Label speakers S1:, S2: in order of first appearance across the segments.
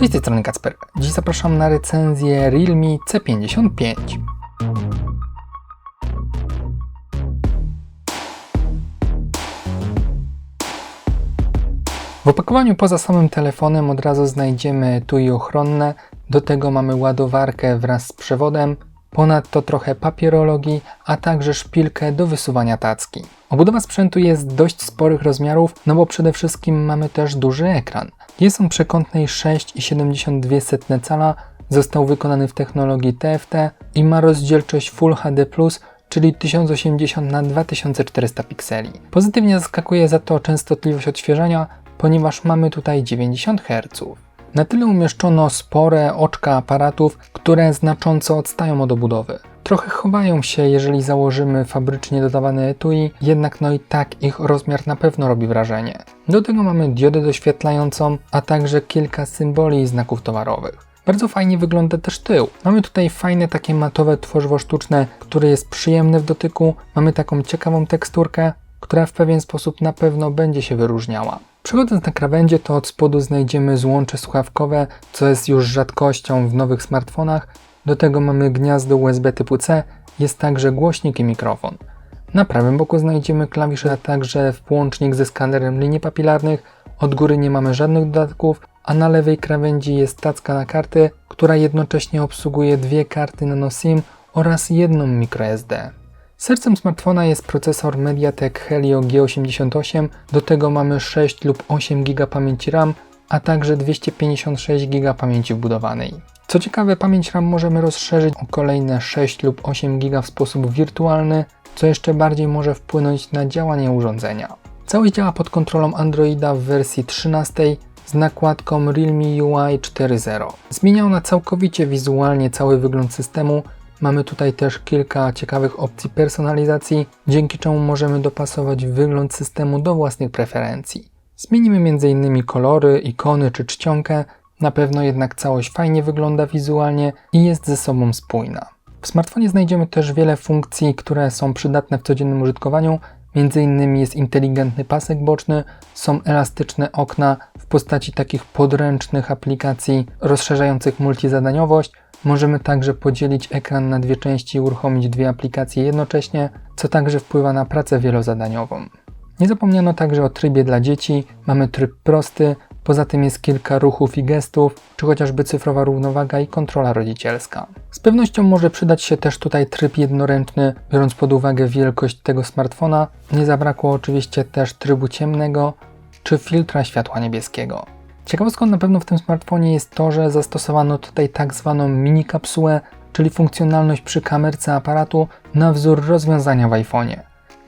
S1: Cześć, z tej strony Kacper. Dziś zapraszam na recenzję Realme C55. W opakowaniu poza samym telefonem od razu znajdziemy tu i ochronne, do tego mamy ładowarkę wraz z przewodem, ponadto trochę papierologii, a także szpilkę do wysuwania tacki. Obudowa sprzętu jest dość sporych rozmiarów, no bo przede wszystkim mamy też duży ekran. Jest on przekątnej 6,72 cala, został wykonany w technologii TFT i ma rozdzielczość Full HD+, czyli 1080 na 2400 pikseli. Pozytywnie zaskakuje za to częstotliwość odświeżania, ponieważ mamy tutaj 90 Hz. Na tyle umieszczono spore oczka aparatów, które znacząco odstają od obudowy. Trochę chowają się, jeżeli założymy fabrycznie dodawane etui, jednak no i tak ich rozmiar na pewno robi wrażenie. Do tego mamy diodę doświetlającą, a także kilka symboli i znaków towarowych. Bardzo fajnie wygląda też tył. Mamy tutaj fajne takie matowe tworzywo sztuczne, które jest przyjemne w dotyku. Mamy taką ciekawą teksturkę, która w pewien sposób na pewno będzie się wyróżniała. Przechodząc na krawędzie, to od spodu znajdziemy złącze słuchawkowe, co jest już rzadkością w nowych smartfonach. Do tego mamy gniazdo USB typu C, jest także głośnik i mikrofon. Na prawym boku znajdziemy klawisze, a także włącznik ze skanerem linii papilarnych. Od góry nie mamy żadnych dodatków, a na lewej krawędzi jest tacka na karty, która jednocześnie obsługuje dwie karty nano SIM oraz jedną microSD. Sercem smartfona jest procesor MediaTek Helio G88, do tego mamy 6 lub 8 GB pamięci RAM, a także 256 GB pamięci wbudowanej. Co ciekawe, pamięć RAM możemy rozszerzyć o kolejne 6 lub 8 GB w sposób wirtualny, co jeszcze bardziej może wpłynąć na działanie urządzenia. Całość działa pod kontrolą Androida w wersji 13 z nakładką Realme UI 4.0. Zmienia ona całkowicie wizualnie cały wygląd systemu, Mamy tutaj też kilka ciekawych opcji personalizacji, dzięki czemu możemy dopasować wygląd systemu do własnych preferencji. Zmienimy m.in. kolory, ikony czy czcionkę, na pewno jednak całość fajnie wygląda wizualnie i jest ze sobą spójna. W smartfonie znajdziemy też wiele funkcji, które są przydatne w codziennym użytkowaniu, innymi jest inteligentny pasek boczny, są elastyczne okna w postaci takich podręcznych aplikacji rozszerzających multizadaniowość, Możemy także podzielić ekran na dwie części i uruchomić dwie aplikacje jednocześnie, co także wpływa na pracę wielozadaniową. Nie zapomniano także o trybie dla dzieci, mamy tryb prosty, poza tym jest kilka ruchów i gestów, czy chociażby cyfrowa równowaga i kontrola rodzicielska. Z pewnością może przydać się też tutaj tryb jednoręczny, biorąc pod uwagę wielkość tego smartfona. Nie zabrakło oczywiście też trybu ciemnego czy filtra światła niebieskiego. Ciekawostką na pewno w tym smartfonie jest to, że zastosowano tutaj tak zwaną mini kapsułę, czyli funkcjonalność przy kamerce aparatu na wzór rozwiązania w iPhone'ie.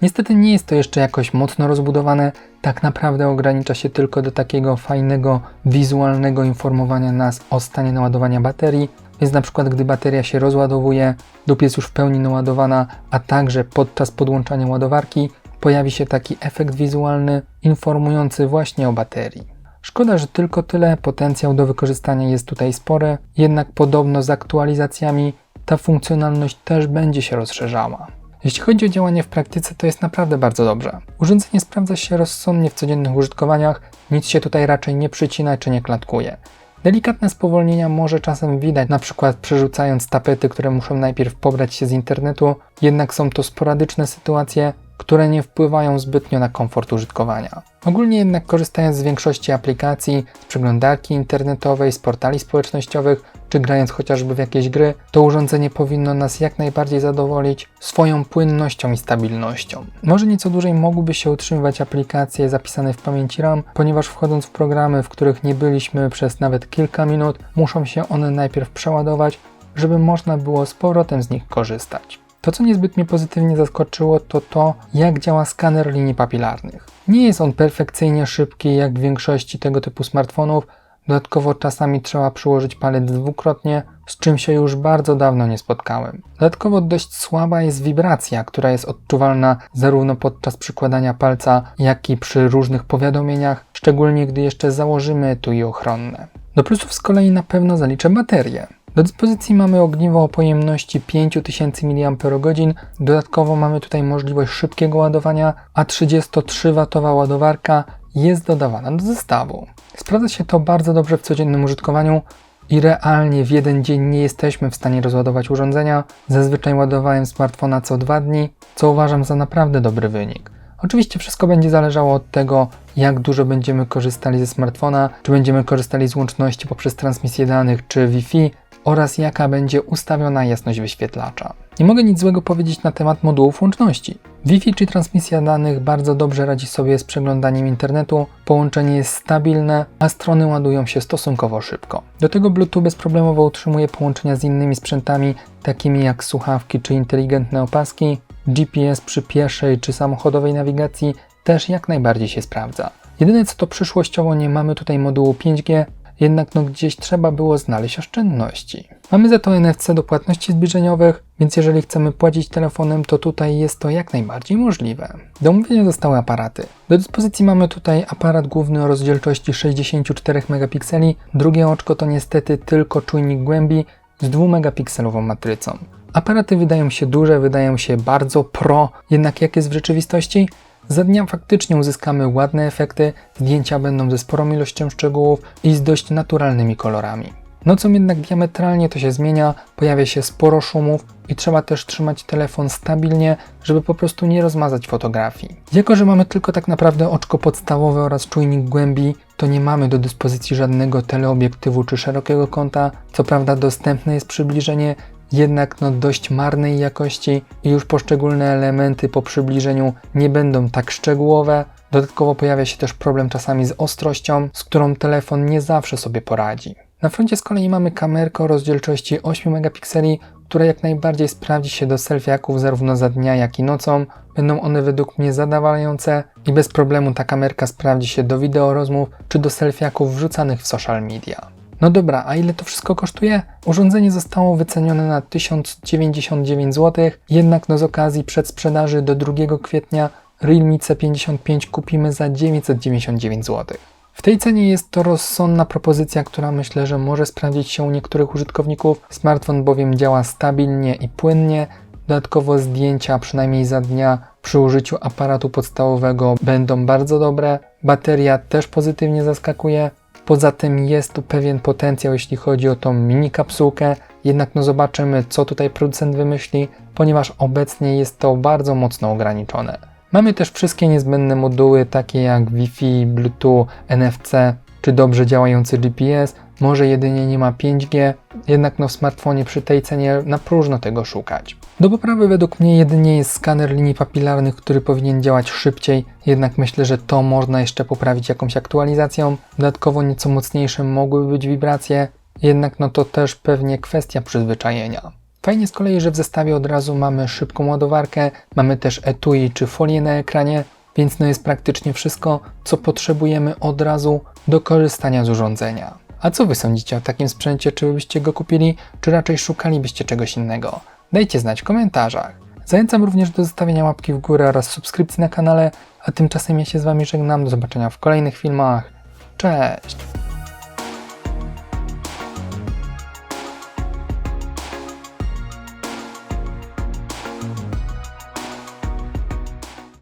S1: Niestety nie jest to jeszcze jakoś mocno rozbudowane, tak naprawdę ogranicza się tylko do takiego fajnego wizualnego informowania nas o stanie naładowania baterii, więc na przykład gdy bateria się rozładowuje lub jest już w pełni naładowana, a także podczas podłączania ładowarki pojawi się taki efekt wizualny informujący właśnie o baterii. Szkoda, że tylko tyle, potencjał do wykorzystania jest tutaj spory, jednak podobno z aktualizacjami ta funkcjonalność też będzie się rozszerzała. Jeśli chodzi o działanie w praktyce, to jest naprawdę bardzo dobrze. Urządzenie sprawdza się rozsądnie w codziennych użytkowaniach, nic się tutaj raczej nie przycina czy nie klatkuje. Delikatne spowolnienia może czasem widać, na przykład przerzucając tapety, które muszą najpierw pobrać się z internetu, jednak są to sporadyczne sytuacje, które nie wpływają zbytnio na komfort użytkowania. Ogólnie jednak korzystając z większości aplikacji, z przeglądarki internetowej, z portali społecznościowych, czy grając chociażby w jakieś gry, to urządzenie powinno nas jak najbardziej zadowolić swoją płynnością i stabilnością. Może nieco dłużej mogłyby się utrzymywać aplikacje zapisane w pamięci RAM, ponieważ wchodząc w programy, w których nie byliśmy przez nawet kilka minut, muszą się one najpierw przeładować, żeby można było z powrotem z nich korzystać. To, co niezbyt mnie pozytywnie zaskoczyło, to to, jak działa skaner linii papilarnych. Nie jest on perfekcyjnie szybki jak w większości tego typu smartfonów, dodatkowo czasami trzeba przyłożyć palec dwukrotnie, z czym się już bardzo dawno nie spotkałem. Dodatkowo dość słaba jest wibracja, która jest odczuwalna zarówno podczas przykładania palca, jak i przy różnych powiadomieniach, szczególnie gdy jeszcze założymy tu i ochronne. Do plusów z kolei na pewno zaliczę baterię. Do dyspozycji mamy ogniwo o pojemności 5000 mAh, dodatkowo mamy tutaj możliwość szybkiego ładowania, a 33W ładowarka jest dodawana do zestawu. Sprawdza się to bardzo dobrze w codziennym użytkowaniu i realnie w jeden dzień nie jesteśmy w stanie rozładować urządzenia. Zazwyczaj ładowałem smartfona co dwa dni, co uważam za naprawdę dobry wynik. Oczywiście wszystko będzie zależało od tego, jak dużo będziemy korzystali ze smartfona, czy będziemy korzystali z łączności poprzez transmisję danych czy Wi-Fi oraz jaka będzie ustawiona jasność wyświetlacza. Nie mogę nic złego powiedzieć na temat modułów łączności. Wi-Fi czy transmisja danych bardzo dobrze radzi sobie z przeglądaniem internetu, połączenie jest stabilne, a strony ładują się stosunkowo szybko. Do tego Bluetooth bezproblemowo utrzymuje połączenia z innymi sprzętami, takimi jak słuchawki czy inteligentne opaski. GPS przy pieszej czy samochodowej nawigacji też jak najbardziej się sprawdza. Jedyne co to przyszłościowo nie mamy tutaj modułu 5G, jednak no gdzieś trzeba było znaleźć oszczędności. Mamy za to NFC do płatności zbliżeniowych, więc jeżeli chcemy płacić telefonem, to tutaj jest to jak najbardziej możliwe. Do omówienia zostały aparaty. Do dyspozycji mamy tutaj aparat główny o rozdzielczości 64 megapikseli, drugie oczko to niestety tylko czujnik głębi z 2 megapikselową matrycą. Aparaty wydają się duże, wydają się bardzo pro, jednak jak jest w rzeczywistości? Za dnia faktycznie uzyskamy ładne efekty, zdjęcia będą ze sporą ilością szczegółów i z dość naturalnymi kolorami. Nocą jednak diametralnie to się zmienia, pojawia się sporo szumów i trzeba też trzymać telefon stabilnie, żeby po prostu nie rozmazać fotografii. Jako, że mamy tylko tak naprawdę oczko podstawowe oraz czujnik głębi, to nie mamy do dyspozycji żadnego teleobiektywu czy szerokiego kąta. Co prawda dostępne jest przybliżenie, jednak no dość marnej jakości i już poszczególne elementy po przybliżeniu nie będą tak szczegółowe. Dodatkowo pojawia się też problem czasami z ostrością, z którą telefon nie zawsze sobie poradzi. Na froncie z kolei mamy kamerkę o rozdzielczości 8 megapikseli, która jak najbardziej sprawdzi się do selfiaków zarówno za dnia, jak i nocą. Będą one według mnie zadawalające i bez problemu ta kamerka sprawdzi się do wideorozmów czy do selfiaków wrzucanych w social media. No dobra, a ile to wszystko kosztuje? Urządzenie zostało wycenione na 1099 zł, jednak no z okazji przedsprzedaży do 2 kwietnia Realme C55 kupimy za 999 zł. W tej cenie jest to rozsądna propozycja, która myślę, że może sprawdzić się u niektórych użytkowników. Smartfon bowiem działa stabilnie i płynnie. Dodatkowo zdjęcia, przynajmniej za dnia, przy użyciu aparatu podstawowego będą bardzo dobre. Bateria też pozytywnie zaskakuje. Poza tym jest tu pewien potencjał, jeśli chodzi o tą mini kapsułkę. Jednak no zobaczymy, co tutaj producent wymyśli, ponieważ obecnie jest to bardzo mocno ograniczone. Mamy też wszystkie niezbędne moduły, takie jak Wi-Fi, Bluetooth, NFC czy dobrze działający GPS. Może jedynie nie ma 5G, jednak no w smartfonie przy tej cenie na próżno tego szukać. Do poprawy według mnie jedynie jest skaner linii papilarnych, który powinien działać szybciej, jednak myślę, że to można jeszcze poprawić jakąś aktualizacją. Dodatkowo nieco mocniejsze mogłyby być wibracje, jednak no to też pewnie kwestia przyzwyczajenia. Fajnie z kolei, że w zestawie od razu mamy szybką ładowarkę, mamy też etui czy folię na ekranie, więc no jest praktycznie wszystko, co potrzebujemy od razu do korzystania z urządzenia. A co Wy sądzicie o takim sprzęcie? Czy byście go kupili, czy raczej szukalibyście czegoś innego? Dajcie znać w komentarzach. Zachęcam również do zostawienia łapki w górę oraz subskrypcji na kanale, a tymczasem ja się z Wami żegnam. Do zobaczenia w kolejnych filmach. Cześć!